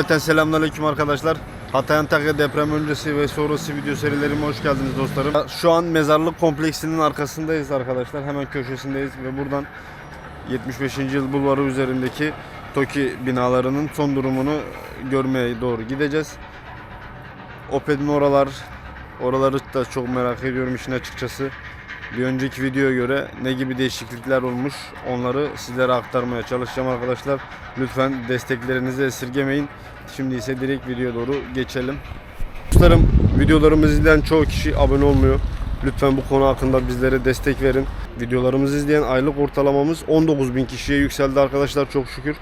Cümleten selamünaleyküm arkadaşlar. Hatay Antakya deprem öncesi ve sonrası video serilerime hoş geldiniz dostlarım. Şu an mezarlık kompleksinin arkasındayız arkadaşlar. Hemen köşesindeyiz ve buradan 75. yıl bulvarı üzerindeki TOKİ binalarının son durumunu görmeye doğru gideceğiz. Oped'in oralar, oraları da çok merak ediyorum işin açıkçası. Bir önceki videoya göre ne gibi değişiklikler olmuş onları sizlere aktarmaya çalışacağım arkadaşlar. Lütfen desteklerinizi esirgemeyin. Şimdi ise direkt videoya doğru geçelim. Dostlarım videolarımızı izleyen çoğu kişi abone olmuyor. Lütfen bu konu hakkında bizlere destek verin. Videolarımızı izleyen aylık ortalamamız 19 bin kişiye yükseldi arkadaşlar çok şükür.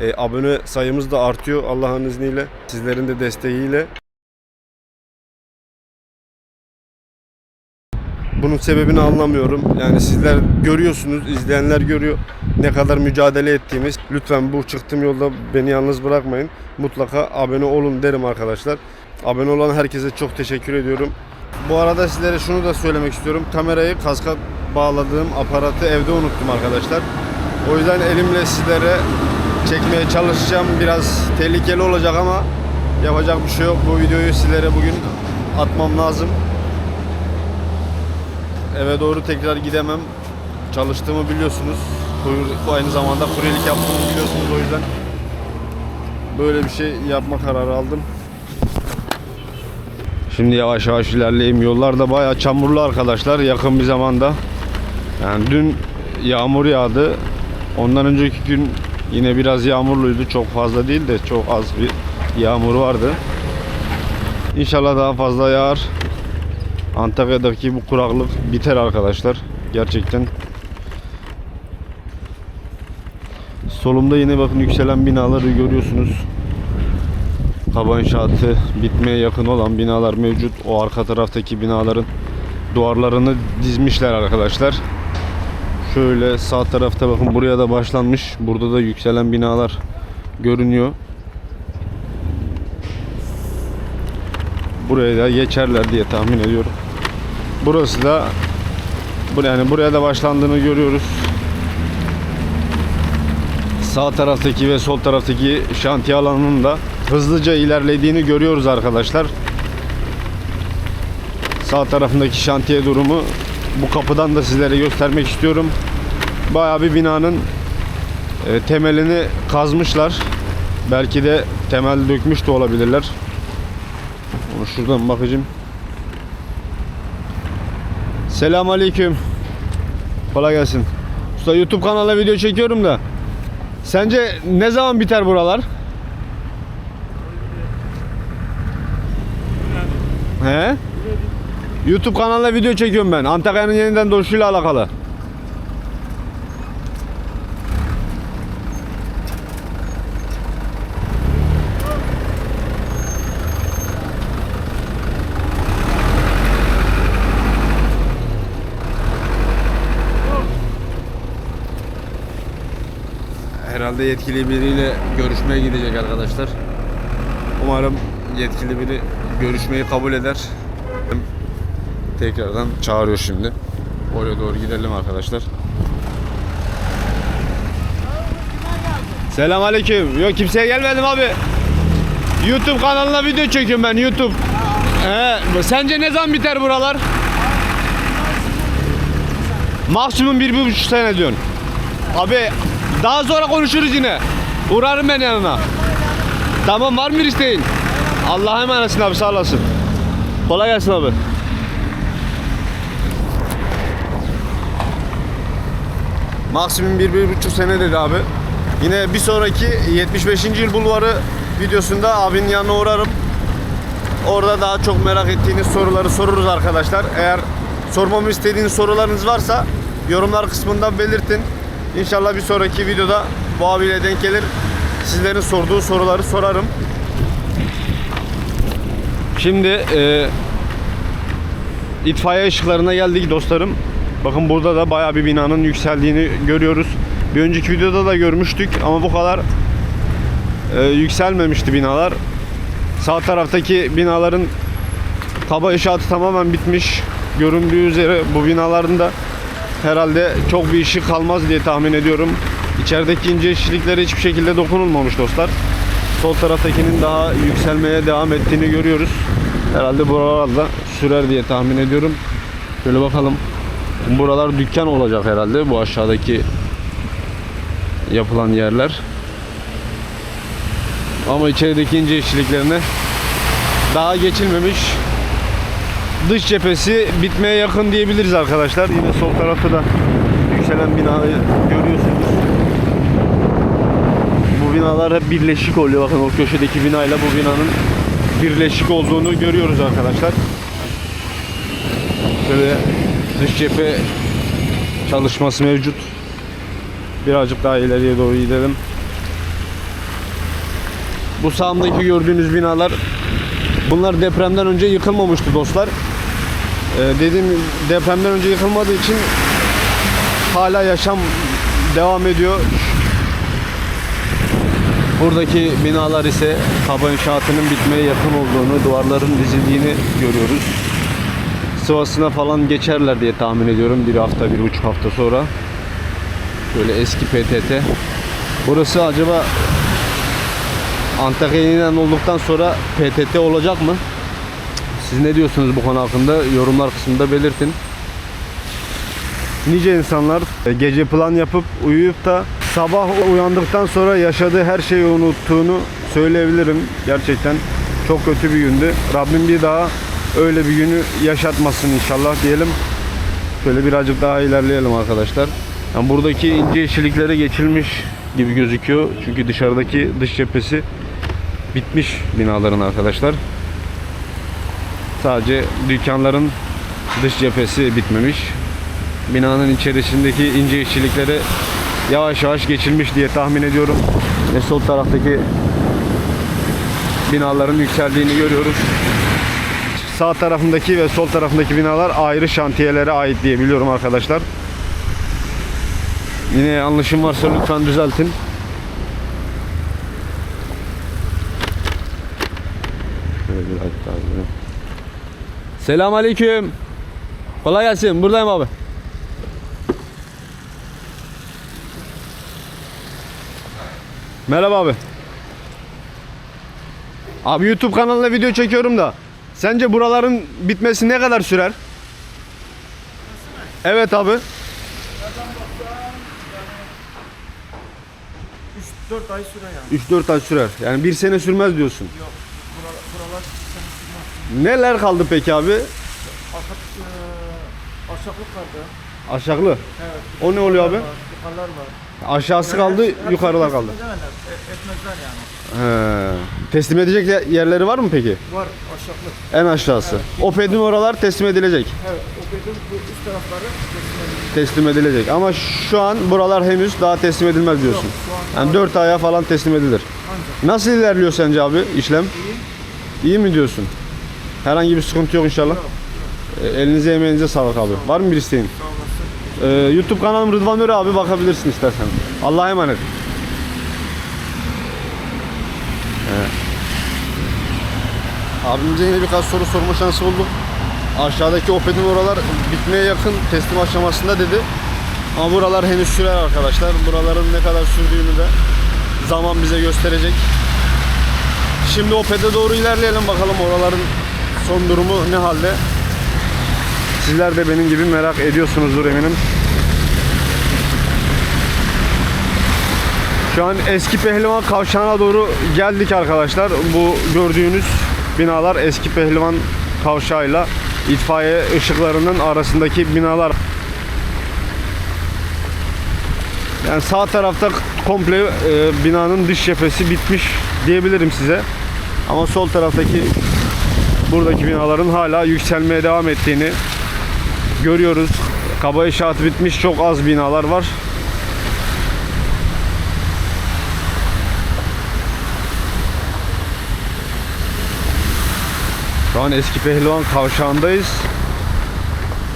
E, abone sayımız da artıyor Allah'ın izniyle. Sizlerin de desteğiyle. Bunun sebebini anlamıyorum. Yani sizler görüyorsunuz, izleyenler görüyor ne kadar mücadele ettiğimiz. Lütfen bu çıktığım yolda beni yalnız bırakmayın. Mutlaka abone olun derim arkadaşlar. Abone olan herkese çok teşekkür ediyorum. Bu arada sizlere şunu da söylemek istiyorum. Kamerayı kaska bağladığım aparatı evde unuttum arkadaşlar. O yüzden elimle sizlere çekmeye çalışacağım. Biraz tehlikeli olacak ama yapacak bir şey yok. Bu videoyu sizlere bugün atmam lazım eve doğru tekrar gidemem. Çalıştığımı biliyorsunuz. Aynı zamanda kuryelik yaptığımı biliyorsunuz o yüzden böyle bir şey yapma kararı aldım. Şimdi yavaş yavaş ilerleyeyim. Yollar da bayağı çamurlu arkadaşlar yakın bir zamanda. Yani dün yağmur yağdı. Ondan önceki gün yine biraz yağmurluydu. Çok fazla değil de çok az bir yağmur vardı. İnşallah daha fazla yağar. Antakya'daki bu kuraklık biter arkadaşlar. Gerçekten. Solumda yine bakın yükselen binaları görüyorsunuz. Kaba inşaatı bitmeye yakın olan binalar mevcut. O arka taraftaki binaların duvarlarını dizmişler arkadaşlar. Şöyle sağ tarafta bakın buraya da başlanmış. Burada da yükselen binalar görünüyor. Buraya da geçerler diye tahmin ediyorum. Burası da yani buraya da başlandığını görüyoruz. Sağ taraftaki ve sol taraftaki şantiye alanının da hızlıca ilerlediğini görüyoruz arkadaşlar. Sağ tarafındaki şantiye durumu bu kapıdan da sizlere göstermek istiyorum. Bayağı bir binanın e, temelini kazmışlar. Belki de temel dökmüş de olabilirler. Onu şuradan bakacağım. Selam aleyküm. Kolay gelsin. Usta YouTube kanalına video çekiyorum da. Sence ne zaman biter buralar? He? YouTube kanalına video çekiyorum ben. Antakya'nın yeniden doğuşuyla alakalı. Herhalde yetkili biriyle görüşmeye gidecek arkadaşlar. Umarım yetkili biri görüşmeyi kabul eder. Tekrardan çağırıyor şimdi. Oraya doğru gidelim arkadaşlar. Selam aleyküm. Yok kimseye gelmedim abi. YouTube kanalına video çekiyorum ben YouTube. He, sence ne zaman biter buralar? Maksimum bir, bir buçuk sene diyorsun. Abi daha sonra konuşuruz yine. Uğrarım ben yanına. Tamam var mı isteğin? Allah'a emanetsin abi sağ olasın. Kolay gelsin abi. Maksimum bir, bir buçuk sene dedi abi. Yine bir sonraki 75. yıl bulvarı videosunda abinin yanına uğrarım. Orada daha çok merak ettiğiniz soruları soruruz arkadaşlar. Eğer sormamı istediğiniz sorularınız varsa yorumlar kısmında belirtin. İnşallah bir sonraki videoda bu abiyle denk gelir. Sizlerin sorduğu soruları sorarım. Şimdi e, itfaiye ışıklarına geldik dostlarım. Bakın burada da bayağı bir binanın yükseldiğini görüyoruz. Bir önceki videoda da görmüştük ama bu kadar e, yükselmemişti binalar. Sağ taraftaki binaların kaba inşaatı tamamen bitmiş. Göründüğü üzere bu binaların da herhalde çok bir işi kalmaz diye tahmin ediyorum. İçerideki ince işçiliklere hiçbir şekilde dokunulmamış dostlar. sol taraftakinin daha yükselmeye devam ettiğini görüyoruz. Herhalde buralarda sürer diye tahmin ediyorum. Şöyle bakalım. Buralar dükkan olacak herhalde bu aşağıdaki yapılan yerler. Ama içerideki ince işçiliklerine daha geçilmemiş. Dış cephesi bitmeye yakın diyebiliriz arkadaşlar. Yine sol tarafta da yükselen binayı görüyorsunuz. Bu binalar hep birleşik oluyor. Bakın o köşedeki binayla bu binanın birleşik olduğunu görüyoruz arkadaşlar. Şöyle dış cephe çalışması mevcut. Birazcık daha ileriye doğru gidelim. Bu sağımdaki gördüğünüz binalar bunlar depremden önce yıkılmamıştı dostlar. Ee, dediğim depremden önce yıkılmadığı için hala yaşam devam ediyor. Buradaki binalar ise kaba inşaatının bitmeye yakın olduğunu, duvarların dizildiğini görüyoruz. Sıvasına falan geçerler diye tahmin ediyorum bir hafta, bir buçuk hafta sonra. Böyle eski PTT. Burası acaba Antakya yeniden olduktan sonra PTT olacak mı? Siz ne diyorsunuz bu konu hakkında? Yorumlar kısmında belirtin. Nice insanlar e, gece plan yapıp uyuyup da sabah uyandıktan sonra yaşadığı her şeyi unuttuğunu söyleyebilirim. Gerçekten çok kötü bir gündü. Rabbim bir daha öyle bir günü yaşatmasın inşallah diyelim. Şöyle birazcık daha ilerleyelim arkadaşlar. Yani buradaki ince işçiliklere geçilmiş gibi gözüküyor. Çünkü dışarıdaki dış cephesi bitmiş binaların arkadaşlar. Sadece dükkanların dış cephesi bitmemiş. Binanın içerisindeki ince işçiliklere yavaş yavaş geçilmiş diye tahmin ediyorum. Ve sol taraftaki binaların yükseldiğini görüyoruz. Sağ tarafındaki ve sol tarafındaki binalar ayrı şantiyelere ait diye biliyorum arkadaşlar. Yine yanlışım varsa lütfen düzeltin. Şöyle birazcık daha. Selam aleyküm. Kolay gelsin. Buradayım abi. Merhaba abi. Abi YouTube kanalına video çekiyorum da. Sence buraların bitmesi ne kadar sürer? Evet abi. 3-4 ay süre yani. 3-4 ay sürer. Yani bir sene sürmez diyorsun. Yok. Buralar, buralar. Neler kaldı peki abi? Arka, e, aşağılık kaldı. Aşağılı. Evet. O ne oluyor abi? Var, Yukarılar var. Aşağısı kaldı, Hepsini yukarılar kaldı. teslim edemezler, e- Etmezler yani. He. Teslim edecek ye- yerleri var mı peki? Var aşağılık. En aşağısı. O pedin oralar teslim edilecek. Evet. O bedin bu üst tarafları teslim edildi. Teslim edilecek. Ama şu an buralar henüz daha teslim edilmez diyorsun. Şu an Yani 4 aya falan teslim edilir. ancak Nasıl ilerliyor sence abi işlem? iyi. İyi mi diyorsun? Herhangi bir sıkıntı yok inşallah. E, Elinize emeğinize sağlık abi. Var mı bir isteğin? Ee, YouTube kanalım Rıdvan Öre abi bakabilirsin istersen. Allah'a emanet. Evet. Abimize yine birkaç soru sorma şansı bulduk. Aşağıdaki Opet'in oralar bitmeye yakın teslim aşamasında dedi. Ama buralar henüz sürer arkadaşlar. Buraların ne kadar sürdüğünü de zaman bize gösterecek. Şimdi Opet'e doğru ilerleyelim bakalım oraların son durumu ne halde. Sizler de benim gibi merak ediyorsunuzdur eminim. Şu an eski pehlivan kavşağına doğru geldik arkadaşlar. Bu gördüğünüz binalar eski pehlivan kavşağıyla itfaiye ışıklarının arasındaki binalar. Yani sağ tarafta komple e, binanın dış cephesi bitmiş diyebilirim size. Ama sol taraftaki buradaki binaların hala yükselmeye devam ettiğini görüyoruz. Kaba inşaatı bitmiş çok az binalar var. Şu an eski pehlivan kavşağındayız.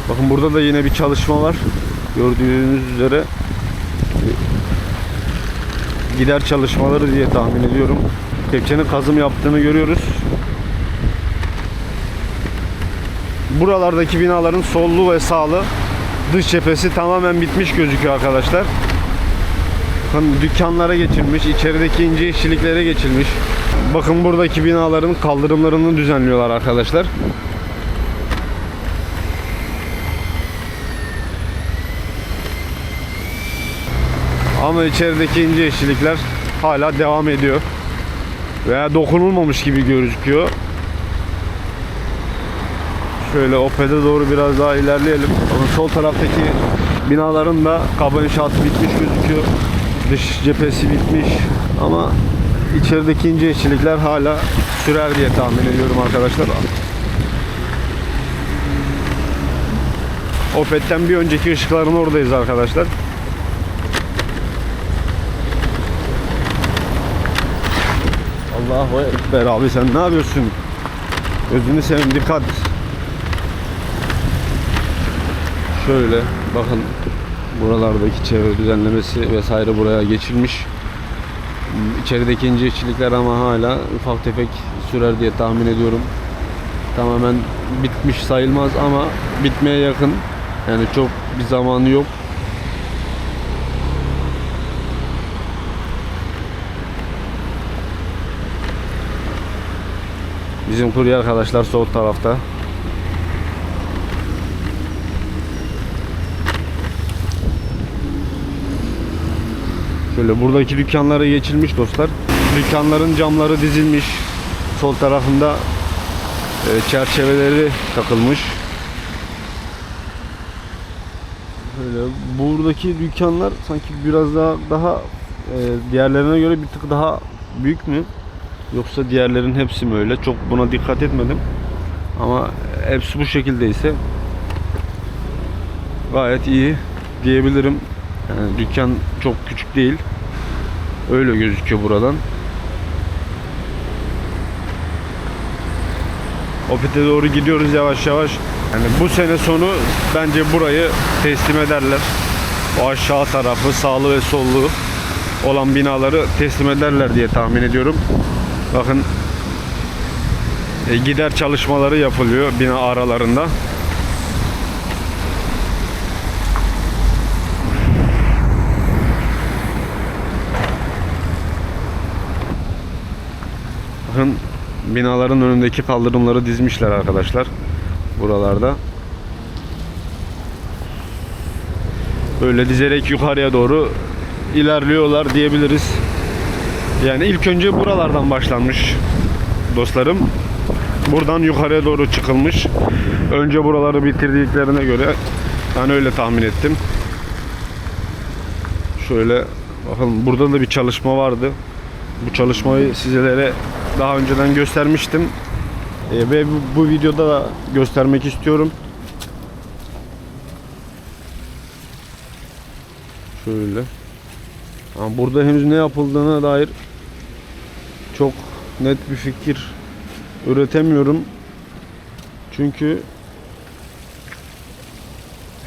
Bakın burada da yine bir çalışma var. Gördüğünüz üzere gider çalışmaları diye tahmin ediyorum. Kepçenin kazım yaptığını görüyoruz. Buralardaki binaların sollu ve sağlı dış cephesi tamamen bitmiş gözüküyor arkadaşlar. Bakın dükkanlara geçilmiş, içerideki ince işçiliklere geçilmiş. Bakın buradaki binaların kaldırımlarını düzenliyorlar arkadaşlar. Ama içerideki ince işçilikler hala devam ediyor. Veya dokunulmamış gibi gözüküyor. Şöyle Opet'e doğru biraz daha ilerleyelim. Ama sol taraftaki binaların da kaba inşaatı bitmiş gözüküyor. Dış cephesi bitmiş. Ama içerideki ince işçilikler hala sürer diye tahmin ediyorum arkadaşlar. Opet'ten bir önceki ışıkların oradayız arkadaşlar. Allahu Ekber abi sen ne yapıyorsun? Gözünü seveyim dikkat. Şöyle bakın buralardaki çevre düzenlemesi vesaire buraya geçilmiş. İçerideki ince işçilikler ama hala ufak tefek sürer diye tahmin ediyorum. Tamamen bitmiş sayılmaz ama bitmeye yakın. Yani çok bir zamanı yok. Bizim kurye arkadaşlar sol tarafta. Şöyle buradaki dükkanlara geçilmiş dostlar. Dükkanların camları dizilmiş. Sol tarafında e, çerçeveleri takılmış. Böyle buradaki dükkanlar sanki biraz daha daha e, diğerlerine göre bir tık daha büyük mü? Yoksa diğerlerin hepsi mi öyle? Çok buna dikkat etmedim. Ama hepsi bu şekildeyse gayet iyi diyebilirim. Yani dükkan çok küçük değil. Öyle gözüküyor buradan. Opet'e doğru gidiyoruz yavaş yavaş. Yani bu sene sonu bence burayı teslim ederler. O aşağı tarafı sağlı ve sollu olan binaları teslim ederler diye tahmin ediyorum. Bakın e, gider çalışmaları yapılıyor bina aralarında. Bakın binaların önündeki kaldırımları dizmişler arkadaşlar. Buralarda. Böyle dizerek yukarıya doğru ilerliyorlar diyebiliriz. Yani ilk önce buralardan başlanmış dostlarım. Buradan yukarıya doğru çıkılmış. Önce buraları bitirdiklerine göre ben öyle tahmin ettim. Şöyle bakın burada da bir çalışma vardı. Bu çalışmayı sizlere daha önceden göstermiştim. Ee, ve bu, bu videoda da göstermek istiyorum. Şöyle. Ama burada henüz ne yapıldığına dair çok net bir fikir üretemiyorum. Çünkü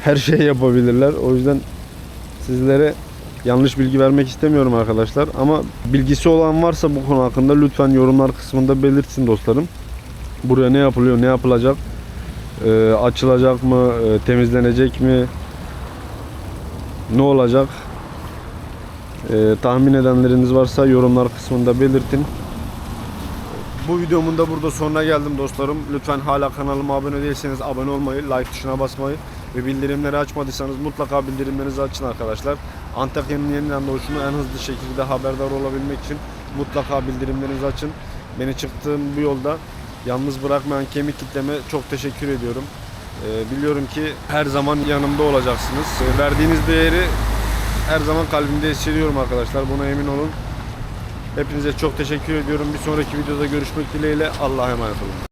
her şeyi yapabilirler. O yüzden sizlere yanlış bilgi vermek istemiyorum arkadaşlar. Ama bilgisi olan varsa bu konu hakkında lütfen yorumlar kısmında belirtsin dostlarım. Buraya ne yapılıyor, ne yapılacak, Ee, açılacak mı, Ee, temizlenecek mi, ne olacak? Ee, tahmin edenleriniz varsa yorumlar kısmında belirtin. Bu videomun da burada sonuna geldim dostlarım. Lütfen hala kanalıma abone değilseniz abone olmayı, like tuşuna basmayı ve bildirimleri açmadıysanız mutlaka bildirimlerinizi açın arkadaşlar. Antakya'nın yeniden doğuşunu en hızlı şekilde haberdar olabilmek için mutlaka bildirimlerinizi açın. Beni çıktığım bu yolda yalnız bırakmayan kemik kitleme çok teşekkür ediyorum. Ee, biliyorum ki her zaman yanımda olacaksınız. Ee, verdiğiniz değeri her zaman kalbimde hissediyorum arkadaşlar. Buna emin olun. Hepinize çok teşekkür ediyorum. Bir sonraki videoda görüşmek dileğiyle. Allah'a emanet olun.